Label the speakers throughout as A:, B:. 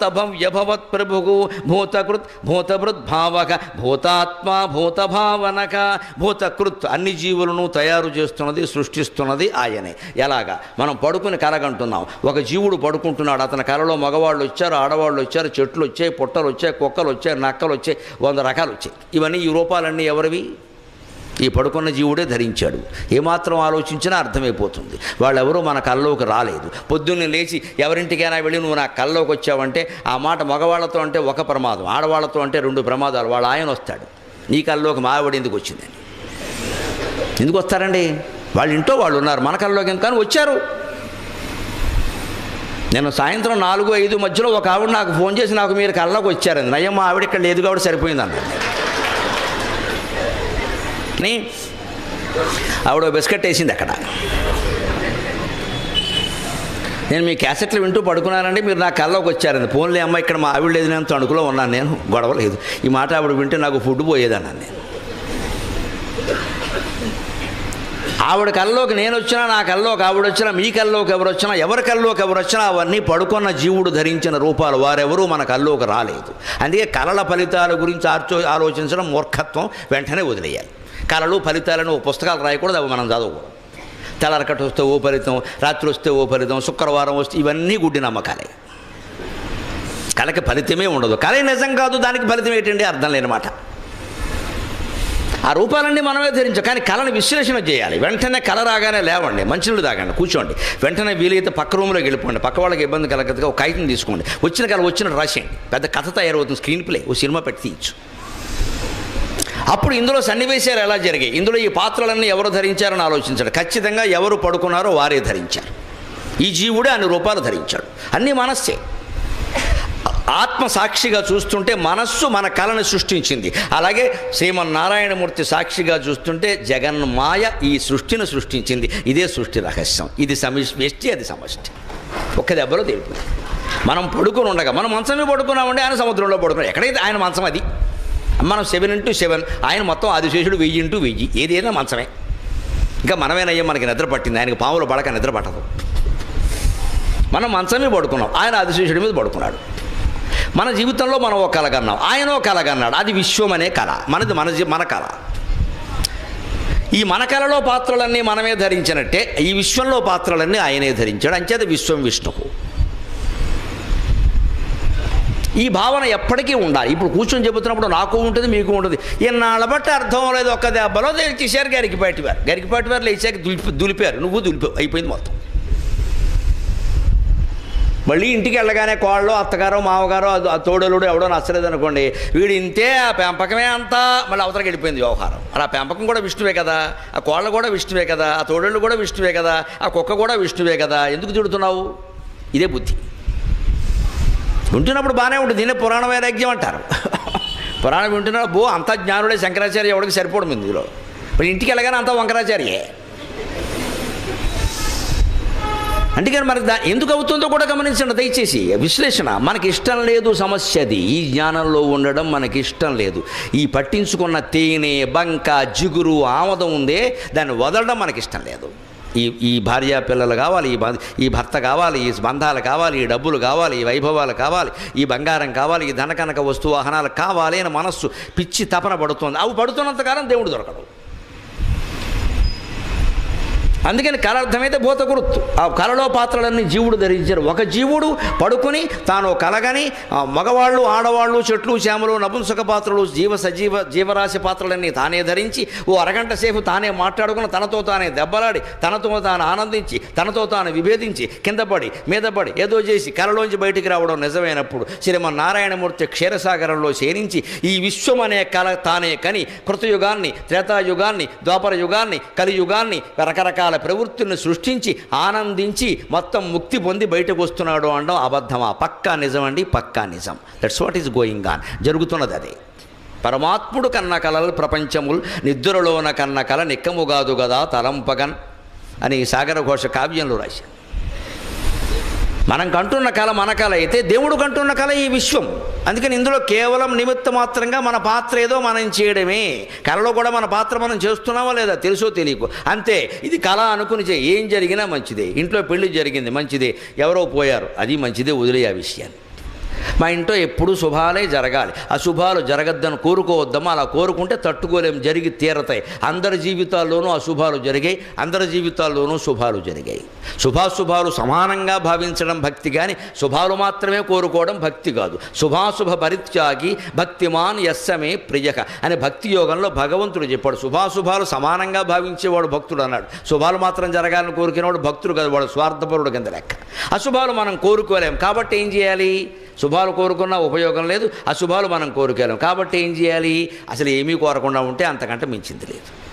A: భవ్యభవత్ ప్రభుగు భూతకృత్ భూతభృత్ భావక భూతాత్మ భూతభావనక భూతకృత్ అన్ని జీవులను తయారు చేస్తున్నది సృష్టిస్తున్నది ఆయనే. ఎలాగా? మనం పడుకుని కలగంటున్నాం ఒక జీవుడు పడుకుంటున్నాడు. అతని కలలో మగవాళ్ళు వచ్చారు ఆడవాళ్ళు వచ్చారు చెట్లు వచ్చాయి పుట్టలు వచ్చాయి కుక్కలు వచ్చాయి నక్కలు వచ్చాయి వంద రకాలు వచ్చాయి. ఇవన్నీ ఈ రూపాలన్నీ ఎవరివి? ఈ పడుకున్న జీవుడే ధరించాడు. ఏమాత్రం ఆలోచించినా అర్థమైపోతుంది. వాళ్ళెవరూ మన కల్లోకి రాలేదు. పొద్దున్నే లేచి ఎవరింటికైనా వెళ్ళి నువ్వు నా కల్లోకి వచ్చావంటే ఆ మాట మగవాళ్ళతో అంటే ఒక ప్రమాదం ఆడవాళ్ళతో అంటే రెండు ప్రమాదాలు. వాళ్ళ ఆయన వస్తాడు. నీ కల్లోకి మావిడ ఎందుకు వచ్చిందని. ఎందుకు వస్తారండి? వాళ్ళ ఇంట్లో వాళ్ళు ఉన్నారు. మన కల్లోకి ఎందుకని కానీ వచ్చారు. నేను సాయంత్రం నాలుగు ఐదు మధ్యలో ఒక ఆవిడ నాకు ఫోన్ చేసి నాకు మీరు కళ్ళలోకి వచ్చారండి నయ్యమ్మ ఆవిడ ఇక్కడ లేదు కాబట్టి సరిపోయింది అన్నాడు అని ఆవిడ బిస్కెట్ వేసింది అక్కడ. నేను మీ క్యాసెట్లు వింటూ పడుకున్నానండి మీరు నా కల్లోకి వచ్చారండి. ఫోన్లే అమ్మ ఇక్కడ మా ఆవిడ లేదు నేను తణుకులో ఉన్నాను నేను గొడవ లేదు. ఈ మాట ఆవిడ వింటే నాకు ఫుడ్ పోయేదన్నాను నేను. ఆవిడ కల్లోకి నేను వచ్చినా నా కల్లోకి ఆవిడ వచ్చినా మీ కల్లోకి ఎవరు వచ్చినా ఎవరి కల్లోకి ఎవరు వచ్చినా అవన్నీ పడుకున్న జీవుడు ధరించిన రూపాలు వారెవరూ మన కల్లోకి రాలేదు. అందుకే కళల ఫలితాల గురించి ఆర్చో ఆలోచించడం మూర్ఖత్వం వెంటనే వదిలేయాలి. కళలు ఫలితాలను ఓ పుస్తకాలు రాయకూడదు అవి మనం చదవకూడదు. తెల్లరకట్టు వస్తే ఓ ఫలితం రాత్రి వస్తే ఓ ఫలితం శుక్రవారం వస్తే ఇవన్నీ గుడ్డి నమ్మకాలే. కళకి ఫలితమే ఉండదు. కళ నిజం కాదు దానికి ఫలితం ఏంటండి? అర్థం లేనమాట ఆ రూపాలన్నీ మనమే ధరించాం కానీ కళను విశ్లేషణ చేయాలి. వెంటనే కళ రాగానే లేవండి మంచినీళ్ళు తాగండి కూర్చోండి. వెంటనే వీలైతే పక్క రూమ్లోకి వెళ్ళిపోండి పక్క వాళ్ళకి ఇబ్బంది కలగదుగా ఒక కాగితం తీసుకోండి. వచ్చిన కళ వచ్చిన రాసేయండి. పెద్ద కథ తయారవుతుంది స్క్రీన్ ప్లే ఓ సినిమా పెట్టి తీయచ్చు. అప్పుడు ఇందులో సన్నివేశాలు ఎలా జరిగాయి? ఇందులో ఈ పాత్రలన్నీ ఎవరు ధరించారని ఆలోచించాడు. ఖచ్చితంగా ఎవరు పడుకున్నారో వారే ధరించారు. ఈ జీవుడే అన్ని రూపాలు ధరించాడు. అన్నీ మనస్సే. ఆత్మ సాక్షిగా చూస్తుంటే మనస్సు మన కళను సృష్టించింది. అలాగే శ్రీమన్నారాయణమూర్తి సాక్షిగా చూస్తుంటే జగన్మాయ ఈ సృష్టిని సృష్టించింది. ఇదే సృష్టి రహస్యం. ఇది సమిష్టి అది సమష్టి. ఒక్క దెబ్బలో తెలిపింది మనం పడుకుని ఉండగా మనం మంచమే పడుకున్నామండి ఆయన సముద్రంలో పడుకున్నాం ఎక్కడైతే ఆయన మంచం అది? మనం సెవెన్ ఇంటూ సెవెన్ ఆయన మొత్తం ఆదిశేషుడు వెయ్యి ఇంటూ వెయ్యి. ఏదైనా మంచమే. ఇంకా మనమేనయ్యా మనకి నిద్ర పట్టింది. ఆయనకి పాములు పడక నిద్ర పట్టదు. మనం మంచమే పడుకున్నాం. ఆయన ఆదిశేషుడి మీద పడుకున్నాడు. మన జీవితంలో మనం ఒక కళ కన్నాం. ఆయన ఒక కళ కన్నాడు. అది విశ్వం అనే కళ. మనది మన మన కళ. ఈ మన కళలో పాత్రలన్నీ మనమే ధరించినట్టే ఈ విశ్వంలో పాత్రలన్నీ ఆయనే ధరించాడు. అంచేత విశ్వం విష్ణువు. ఈ భావన ఎప్పటికీ ఉండాలి. ఇప్పుడు కూర్చొని చెబుతున్నప్పుడు నాకు ఉంటుంది మీకు ఉంటుంది. ఇన్నాళ్ళ బట్టి అర్థం లేదు ఒక్క దెబ్బలో తెలిచేశారు గరికిపాటి వారు గరికిపాటి వారు లేచాక దులిపి దులిపారు. నువ్వు దులిపావు అయిపోయింది మొత్తం. మళ్ళీ ఇంటికి వెళ్ళగానే కోళ్ళు అత్తగారో మామగారో అది ఆ తోడలుడు ఎవడో నచ్చలేదు అనుకోండి వీడు ఇంతే ఆ పెంపకమే అంతా మళ్ళీ అవతలకి వెళ్ళిపోయింది వ్యవహారం. అలా ఆ పెంపకం కూడా విష్ణువే కదా ఆ కోళ్ళ కూడా విష్ణువే కదా ఆ తోడళ్ళు కూడా విష్ణువే కదా ఆ కుక్క కూడా విష్ణువే కదా ఎందుకు తిడుతున్నావు? ఇదే బుద్ధి. వింటున్నప్పుడు బాగానే ఉంటుంది. దీన్ని పురాణ వైరాగ్యం అంటారు. పురాణం వింటున్నప్పుడు బో అంత జ్ఞానుడే శంకరాచార్య ఎవడికి సరిపోవడం ఇందులో. మరి ఇంటికి వెళ్ళగానే అంతా వంకరాచార్యే. అందుకని మరి దా ఎందుకు అవుతుందో కూడా గమనించండి దయచేసి. విశ్లేషణ మనకి ఇష్టం లేదు సమస్య అది ఈ జ్ఞానంలో ఉండడం మనకి ఇష్టం లేదు. ఈ పట్టించుకున్న తేనె బంక జిగురు ఆమదం ఉందే దాన్ని వదలడం మనకి ఇష్టం లేదు. ఈ ఈ భార్య పిల్లలు కావాలి ఈ ఈ భర్త కావాలి ఈ బంధాలు కావాలి ఈ డబ్బులు కావాలి ఈ వైభవాలు కావాలి ఈ బంగారం కావాలి ఈ ధనకనక వస్తు వాహనాలు కావాలి అని మనస్సు పిచ్చి తపన పడుతుంది. అవి పడుతున్నంతకాలం దేవుడు దొరకడు. అందుకని కళ అర్థమైతే భూత గుర్తు ఆ కళలో పాత్రలన్నీ జీవుడు ధరించారు. ఒక జీవుడు పడుకుని తాను కలగని మగవాళ్ళు ఆడవాళ్ళు చెట్లు చేమలు నపుంసక పాత్రలు జీవ సజీవ జీవరాశి పాత్రలన్నీ తానే ధరించి ఓ అరగంట సేపు తానే మాట్లాడుకుని తనతో తానే దెబ్బలాడి తనతో తాను ఆనందించి తనతో తాను విభేదించి కింద పడి మీద పడి ఏదో చేసి కళలోంచి బయటికి రావడం నిజమైనప్పుడు శ్రీమన్నారాయణమూర్తి క్షీరసాగరంలో శేరించి ఈ విశ్వం అనే కళ తానే కని కృతయుగాన్ని త్రేతాయుగాన్ని ద్వాపర యుగాన్ని కలియుగాన్ని రకరకాల ప్రవృత్తులను సృష్టించి ఆనందించి మొత్తం ముక్తి పొంది బయటకు వస్తున్నాడు అనడం అబద్ధమా? పక్కా నిజమండి పక్కా నిజం. That's what is going on జరుగుతున్నది అదే. పరమాత్ముడు కన్న కలలు ప్రపంచములు నిద్రలోన కన్న కల నిక్కముగాదు కదా తలంపగన్ అని సాగర ఘోష కావ్యంలో రాశారు మనం కంటున్న కళ మన కళ అయితే దేవుడు కంటున్న కళ ఈ విశ్వం. అందుకని ఇందులో కేవలం నిమిత్త మాత్రంగా మన పాత్ర ఏదో మనం చేయడమే. కళలో కూడా మన పాత్ర మనం చేస్తున్నామా లేదా తెలుసో తెలియకు. అంతే ఇది కళ అనుకుని చేయి. ఏం జరిగినా మంచిదే. ఇంట్లో పెళ్ళి జరిగింది మంచిదే. ఎవరో పోయారు అది మంచిదే వదిలే ఆ విషయాన్ని. మా ఇంట్లో ఎప్పుడూ శుభాలే జరగాలి. అశుభాలు జరగద్దని కోరుకోవద్దమా అలా కోరుకుంటే తట్టుకోలేం జరిగి తీరతాయి. అందరి జీవితాల్లోనూ అశుభాలు జరిగాయి. అందరి జీవితాల్లోనూ శుభాలు జరిగాయి. శుభాశుభాలు సమానంగా భావించడం భక్తి కానీ శుభాలు మాత్రమే కోరుకోవడం భక్తి కాదు. శుభాశుభ పరిత్యాగి భక్తిమాన్ యస్సమే ప్రియక అని భక్తి యోగంలో భగవంతుడు చెప్పాడు. శుభాశుభాలు సమానంగా భావించేవాడు భక్తుడు అన్నాడు. శుభాలు మాత్రం జరగాలని కోరుకునేవాడు భక్తుడు కదా. వాడు స్వార్థపరుడు కింద లెక్క. అశుభాలు మనం కోరుకోలేం. కాబట్టి ఏం చేయాలి? శుభాలు కోరుకున్నా ఉపయోగం లేదు అశుభాలు మనం కోరుకోలేం కాబట్టి ఏం చేయాలి? అసలు ఏమీ కోరకుండా ఉంటే అంతకంటే మించింది లేదు.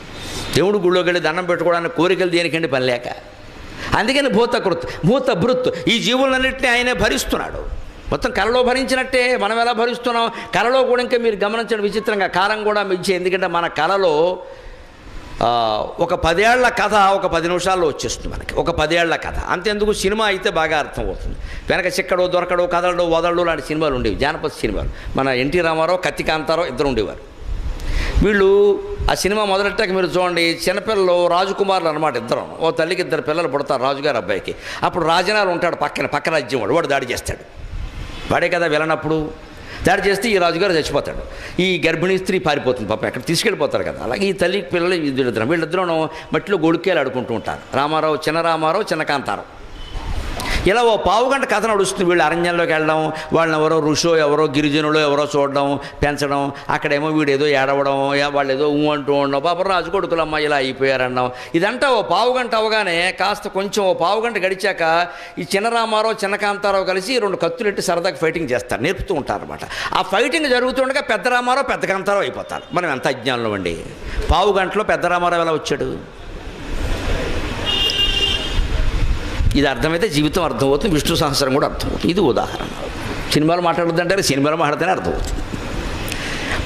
A: దేవుడు గుళ్ళోకి వెళ్ళి దండం పెట్టుకోవడానికి కోరికలు దేనికండి? పని లేక. అందుకని భూతకృత్ భూత భృత్ ఈ జీవులన్నింటినీ ఆయనే భరిస్తున్నాడు. మొత్తం కళలో భరించినట్టే మనం ఎలా భరిస్తున్నాం? కళలో కూడా ఇంకా మీరు గమనించడం విచిత్రంగా కాలం కూడా మించి ఎందుకంటే మన కళలో ఒక పదేళ్ళ కథ ఒక పది నిమిషాల్లో వచ్చేస్తుంది మనకి. ఒక పదేళ్ళ కథ. అంతెందుకు సినిమా అయితే బాగా అర్థమవుతుంది. వెనక చిక్కడో దొరకడో కదలడో వదలడో లాంటి సినిమాలు ఉండేవి. జానపద సినిమాలు. మన ఎన్టీ రామారావు కత్తికాంతారావు ఇద్దరు ఉండేవారు. వీళ్ళు ఆ సినిమా మొదలెట్టాక మీరు చూడండి చిన్నపిల్లలు రాజకుమారులు అనమాట ఇద్దరం. ఓ తల్లికి ఇద్దరు పిల్లలు పుడతారు రాజుగారు అబ్బాయికి. అప్పుడు రాజనాలు ఉంటాడు పక్కన పక్క రాజ్యం వాడు. వాడు దాడి చేస్తాడు. వాడే కదా వెళ్ళనప్పుడు దాడి చేస్తే ఈ రాజుగారు చచ్చిపోతాడు. ఈ గర్భిణీ స్త్రీ పారిపోతుంది పాప ఎక్కడ తీసుకెళ్ళిపోతారు కదా. అలాగే ఈ తల్లి పిల్లలు వీళ్ళిద్దరం వీళ్ళిద్దరూ మట్టిలో గొడుక్కేలు ఆడుకుంటూ ఉంటారు. రామారావు చిన్న రామారావు చిన్న కాంతారావు. ఇలా ఓ పావు గంట కథ నడుస్తుంది. వీళ్ళు అరణ్యంలోకి వెళ్ళడం వాళ్ళని ఎవరో ఋషో ఎవరో గిరిజనులు ఎవరో చూడడం పెంచడం అక్కడేమో వీడు ఏదో ఏడవడం వాళ్ళు ఏదో ఊ అంటూ ఉండడం. పాపం రాజు కొడుకులమ్మ ఇలా అయిపోయారన్నాం. ఇదంతా ఓ పావు గంట అవగానే కాస్త కొంచెం ఓ పావు గంట గడిచాక ఈ చిన్న రామారావు చిన్న కాంతారావు కలిసి రెండు కత్తులెట్టి సరదాగా ఫైటింగ్ చేస్తారు. నేర్పుతూ ఉంటారు అనమాట ఆ ఫైటింగ్ జరుగుతుండగా పెద్ద రామారావు పెద్ద కాంతారావు అయిపోతారు. మనం ఎంత అజ్ఞానంలో అండి? పావు గంటలో పెద్ద రామారావు ఎలా వచ్చాడు? ఇది అర్థమైతే జీవితం అర్థమవుతుంది విష్ణు సహస్రం కూడా అర్థమవుతుంది. ఇది ఉదాహరణ. సినిమాలు మాట్లాడొద్దంటే సినిమాలు మాట్లాడితేనే అర్థమవుతుంది.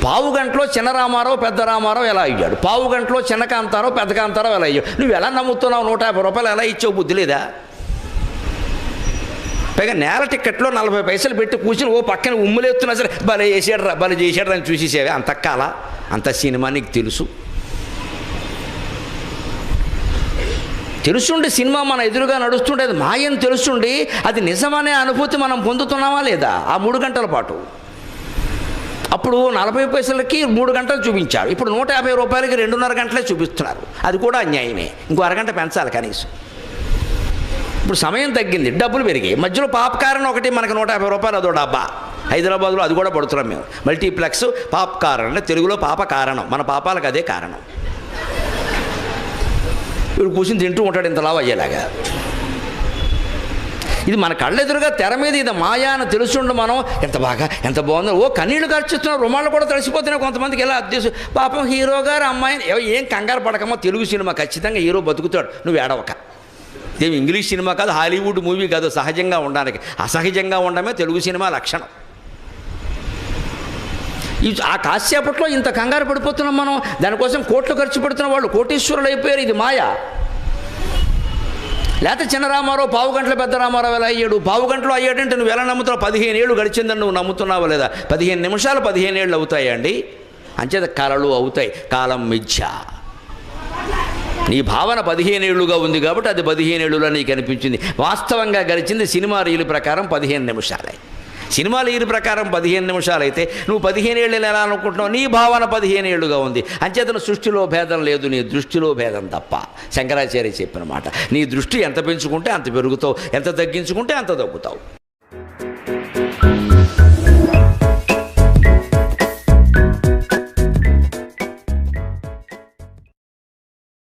A: పావు గంటలో చిన్న రామారావు పెద్ద రామారావు ఎలా అయ్యాడు? పావు గంటలో చిన్న కాంతారావు పెద్ద కాంతారావు ఎలా అయ్యాడు? నువ్వు ఎలా నమ్ముతున్నావు నూట యాభై రూపాయలు ఎలా ఇచ్చావు? బుద్ధి లేదా? పైగా నేల టిక్కెట్లో నలభై పైసలు పెట్టి కూర్చుని ఓ పక్కన ఉమ్ములేస్తున్నా సరే భలే చేసాడు రా భలే చేసాడు అని చూసేసేవే అంత కాల అంత సినిమా నీకు తెలుసు. తెలుసుండి సినిమా మన ఎదురుగా నడుస్తుంటే అది మాయని తెలుసుండి అది నిజమనే అనుభూతి మనం పొందుతున్నామా లేదా? ఆ మూడు గంటల పాటు. అప్పుడు నలభై పైసలకి మూడు గంటలు చూపించారు. ఇప్పుడు నూట యాభై రూపాయలకి రెండున్నర గంటలే చూపిస్తున్నారు. అది కూడా అన్యాయమే. ఇంకో అరగంట పెంచాలి కనీసం. ఇప్పుడు సమయం తగ్గింది. డబ్బులు పెరిగాయి. మధ్యలో పాప్కారన్ ఒకటి మనకి నూట యాభై రూపాయలు అదో డబ్బా. హైదరాబాద్లో అది కూడా పడుతున్నాం మేము. మల్టీప్లెక్స్ పాప్కారన్ అంటే తెలుగులో పాప కారణం. మన పాపాలకు అదే కారణం. వీడు కూర్చుని తింటూ ఉంటాడు ఇంత లావు అయ్యేలాగా. ఇది మన కళ్ళెదురుగా తెర మీద ఇది మాయా అని తెలుసుండు మనం. ఎంత బాగా ఎంత బాగుందో. ఓ కన్నీళ్ళు ఖర్చుతున్నారు రుమాళ్ళు కూడా తడిసిపోతున్నాయి కొంతమందికి. ఎలా అద్దెసు పాపం హీరో గారు అమ్మాయిని ఏం కంగారు పడకమో తెలుగు సినిమా ఖచ్చితంగా హీరో బతుకుతాడు. నువ్వు ఏడవక. ఇదేమి ఇంగ్లీష్ సినిమా కాదు హాలీవుడ్ మూవీ కాదు సహజంగా ఉండడానికి. అసహజంగా ఉండడమే తెలుగు సినిమా లక్షణం. ఈ ఆ కాసేపట్లో ఇంత కంగారు పడిపోతున్నాం మనం. దానికోసం కోట్లు ఖర్చు పెడుతున్న వాళ్ళు కోటీశ్వరులు అయిపోయారు. ఇది మాయా. లేకపోతే చిన్న రామారావు పావు గంటల పెద్ద రామారావు ఎలా అయ్యాడు? పావు గంటలో అయ్యాడంటే నువ్వు ఎలా నమ్ముతున్నావు? పదిహేను ఏళ్ళు గడిచిందని నువ్వు నమ్ముతున్నావా లేదా? పదిహేను నిమిషాలు పదిహేను ఏళ్ళు అవుతాయండి అంచేత కళలు అవుతాయి. కాలం మిథ్య. నీ భావన పదిహేను ఏళ్ళుగా ఉంది కాబట్టి అది పదిహేను ఏళ్ళులో నీకు అనిపించింది. వాస్తవంగా గడిచింది సినిమా రీలు ప్రకారం పదిహేను నిమిషాలే. సినిమా రీలు ప్రకారం పదిహేను నిమిషాలు అయితే నువ్వు పదిహేను ఏళ్ళు ఎలా అనుకుంటున్నావు? నీ భావన పదిహేను ఏళ్ళుగా ఉంది. అంచేతను సృష్టిలో భేదం లేదు నీ దృష్టిలో భేదం తప్ప. శంకరాచార్య చెప్పిన మాట నీ దృష్టి ఎంత పెంచుకుంటే అంత పెరుగుతావు ఎంత తగ్గించుకుంటే అంత తగ్గుతావు.